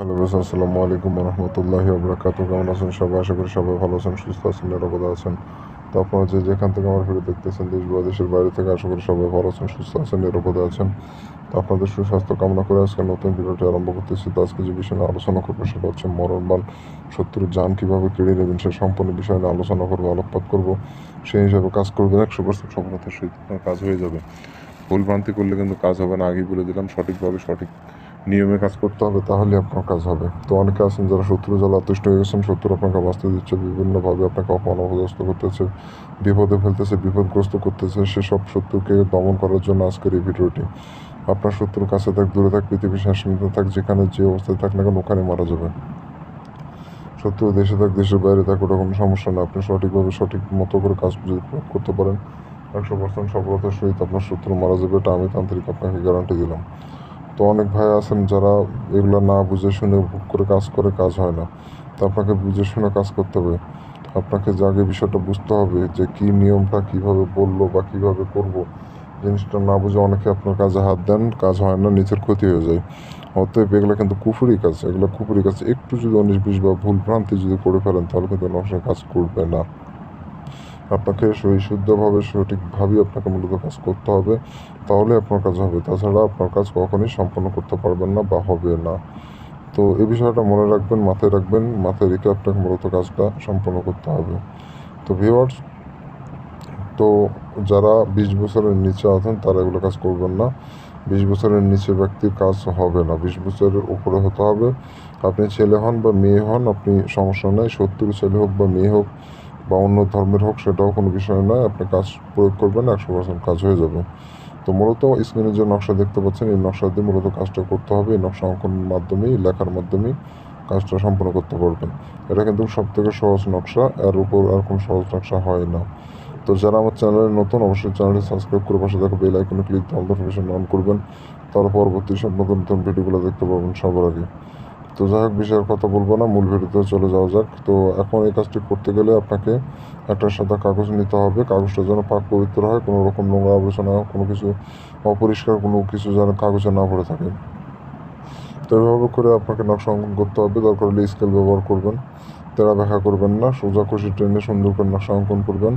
Hello বেশ আসসালামু আলাইকুম রহমতুল্লাহি আবরাকাত কেমন আছেন সবাই? আশা করি সবাই ভালো আছেন, সুস্থ আছেন, নিরাপদে আছেন। তো আপনারা যে যেখান থেকে আমার ভিডিও দেখতেছেন, দেশ বা দেশের বাইরে থেকে, আশা করি সবাই ভালো আছেন, সুস্থ আছেন, নিরাপদে আছেন। তো আপনাদের সুস্বাস্থ্য কামনা করে আজকে নতুন ভিডিওটি আরম্ভ করতেছি। তো আজকে যে বিষয় আলোচনা করব, সেটা হচ্ছে মরণবান শত্রুর যান কীভাবে কেড়ে নেবেন, সে সম্পূর্ণ বিষয় নিয়ে আলোচনা করব, আলোকপাত করব। সেই হিসাবে কাজ করবেন একশো পার্সেন্ট সফলতার সহিত কাজ হয়ে যাবে। ভুল ভ্রান্তি করলে কিন্তু কাজ হবে না, আগেই বলে দিলাম, সঠিকভাবে সঠিক নিয়মে কাজ করতে হবে, তাহলে আপনার কাজ হবে। তো অনেকে আছেন যারা শত্রু জ্বালা অতিষ্ঠ হয়ে গেছেন শত্রু আপনাকে বাঁচতে দিচ্ছে, বিভিন্নভাবে আপনাকে অপমান অপদস্থ করতেছে, বিপদে ফেলতেছে, বিপদগ্রস্ত করতেছে, সেসব শত্রুকে দমন করার জন্য আজকের এই ভিডিওটি। আপনার শত্রুর কাছে থাক, দূরে থাক, পৃথিবীর শেষ সীমিত থাক, যেখানে যে অবস্থায় থাক না কেন ওখানে মারা যাবে শত্রু দেশে থাক, দেশের বাইরে থাক, ওটা কোনো সমস্যা না। আপনি সঠিকভাবে, সঠিক মতো করে কাজ করতে পারেন, একশো পার্সেন্ট সফলতার সহিত আপনার শত্রু মারা যাবে, এটা আমি তান্ত্রিক আপনাকে গ্যারান্টি দিলাম। তো অনেক ভাই আছেন যারা এগুলো না বুঝে শুনে ভুল করে কাজ করে, কাজ হয় না। তো আপনাকে বুঝে শুনে কাজ করতে হবে। আপনাকে যে আগে বিষয়টা বুঝতে হবে যে কি নিয়মটা কীভাবে বলল বা কীভাবে করব, জিনিসটা না বুঝে অনেকে আপনার কাজে হাত দেন, কাজ হয় না, নিজের ক্ষতি হয়ে যায়। অতএব এগুলো কিন্তু কুফুরি কাজ, এগুলো কুফুরি কাজ। একটু যদি উনিশ বিশ বা ভুল ভ্রান্তি যদি করে ফেলেন, তাহলে কিন্তু নকশা কাজ করবে না। আপনাকে সহি শুদ্ধভাবে, সঠিকভাবেই আপনাকে মূলত কাজ করতে হবে। তাহলে আপনার কাজ হবে। তাছাড়া আপনার কাজ কখনোই সম্পন্ন করতে পারবেন না বা হবে না। তো এই বিষয়টা মনে রাখবেন, মাথায় রাখবেন, মাথায় রেখে আপনাকে মূলত কাজটা সম্পন্ন করতে হবে। তো ভিওয়ার্স তো যারা বিশ বছরের নিচে আছেন, তারা এগুলো কাজ করবেন না। বিশ বছরের নিচে ব্যক্তির কাজ হবে না। বিশ বছরের উপরে হতে হবে। আপনি ছেলে হন বা মেয়ে হন, আপনি সমস্যা নেই। সত্তর ছেলে হোক বা মেয়ে হোক বা অন্য ধর্মের হোক, সেটাও কোনো বিষয় নয়। আপনি কাজ প্রয়োগ করবেন, একশো পার্সেন্ট কাজ হয়ে যাবে। তো মূলত স্ক্রিনে যে নকশা দেখতে পাচ্ছেন, এই নকশা দিয়ে মূলত কাজটা করতে হবে। এই নকশা অঙ্কনের মাধ্যমেই, লেখার মাধ্যমেই কাজটা সম্পন্ন করতে পারবেন। এটা কিন্তু সব থেকে সহজ নকশা, এর উপর আর কোনো সহজ নকশা হয় না। তো যারা আমার চ্যানেলে নতুন, অবশ্যই চ্যানেলটি সাবস্ক্রাইব করে পাশে দেখো বেল আইকনে ক্লিক দিয়ে নোটিফিকেশন অন করবেন। তার পরবর্তী সব নতুন নতুন ভিডিওগুলো দেখতে পাবেন সবার আগে। তো যাই হোক, বিষয়ের কথা বলব না, মূল ভিডিওতে চলে যাওয়া যাক। তো এখন এই কাজটি করতে গেলে আপনাকে একটা সাদা কাগজ নিতে হবে। কাগজটা যেন পাক পবিত্র হয়, কোনো রকম নোংরা আবর্জনা, কোনো কিছু অপরিষ্কার, কোনো কিছু যেন কাগজে না পড়ে থাকে। তো এভাবে করে আপনাকে নকশা অঙ্কন করতে হবে। দরকার হলে স্কেল ব্যবহার করবেন তেরা ব্যাখ্যা করবেন না, সোজা খুশি ট্রেনে সুন্দর করে নকশা অঙ্কন করবেন।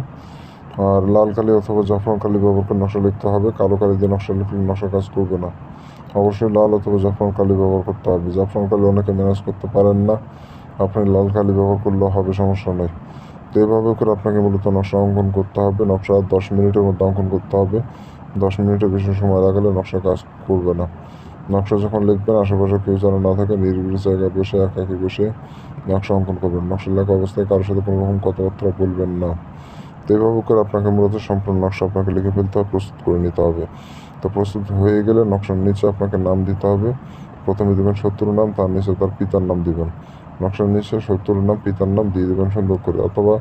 আর লাল কালি অথবা জাফরান কালি ব্যবহার করে নকশা লিখতে হবে। কালো কালি দিয়ে নকশা লিখলে নকশা কাজ করবে না। অবশ্যই লাল অথবা জাফরান কালি ব্যবহার করতে হবে। জাফরান কালি অনেকে ম্যানেজ করতে পারেন না। আপনি লাল কালি ব্যবহার করলেও হবে, সমস্যা নেই। তো এভাবে করে আপনাকে মূলত নকশা অঙ্কন করতে হবে। নকশা দশ মিনিটের মধ্যে অঙ্কন করতে হবে। দশ মিনিটের বেশি সময় লাগালে নকশা কাজ করবে না। নকশা যখন লিখবেন, আশেপাশে কেউ যেন না থাকে, নিরিবিলি জায়গায় বসে, একাকি বসে নকশা অঙ্কন করবেন। নকশা লেখা অবস্থায় কারোর সাথে কোনো রকম কথাবার্তা বলবেন না। তো এভাবে করে আপনাকে মূলত সম্পূর্ণ নকশা আপনাকে লিখে ফেলতে হবে, প্রস্তুত করে নিতে হবে। তো প্রস্তুত হয়ে গেলে নকশার নিচে আপনাকে নাম দিতে হবে। প্রথমে দেবেন শত্রুর নাম, তার নিচে তার পিতার নাম দিবেন। নকশার নিচে শত্রুর নাম, পিতার নাম দিয়ে দেবেন সুন্দর করে, অথবা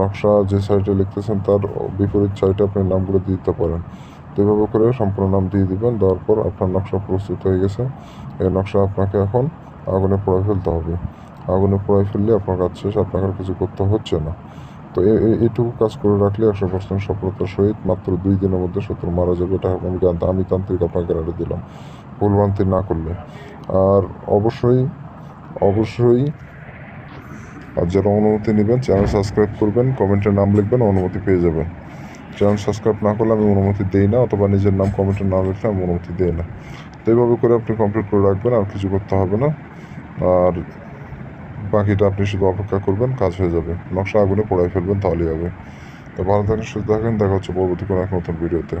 নকশা যে সাইডে লিখতেছেন তার বিপরীত সাইডে আপনি নামগুলো দিতে পারেন। তো এভাবে করে সম্পূর্ণ নাম দিয়ে দিবেন, দেওয়ার পর আপনার নকশা প্রস্তুত হয়ে গেছে। এই নকশা আপনাকে এখন আগুনে পোড়াই ফেলতে হবে। আগুনে পোড়াই ফেললে আপনার কাজ শেষ, আপনাকে কিছু করতে হচ্ছে না। তো এইটুকু কাজ করে রাখলে একশো পার্সেন্ট সফলতার সহিত মাত্র দুই দিনের মধ্যে শত্রু মারা যাবে, এটা আমি আমি তান্ত্রিক আপনাকে গ্যারান্টি দিলাম ভুলভ্রান্তি না করলে। আর অবশ্যই অবশ্যই আর যারা অনুমতি নেবেন, চ্যানেল সাবস্ক্রাইব করবেন, কমেন্টে নাম লিখবেন, অনুমতি পেয়ে যাবেন। চ্যানেল সাবস্ক্রাইব না করলে আমি অনুমতি দিই না, অথবা নিজের নাম, কমেন্টে না লিখলে আমি অনুমতি দিই না। তো এইভাবে করে আপনি কমপ্লিট করে রাখবেন, আর কিছু করতে হবে না। আর বাকিটা আপনি শুধু অপেক্ষা করবেন, কাজ হয়ে যাবে। নকশা আগুনে পড়ায় ফেলবেন, তাহলেই হবে। তো ভালো থাকেন, সুস্থ থাকেন, দেখা হচ্ছে পরবর্তী কোনো এক নতুন ভিডিওতে।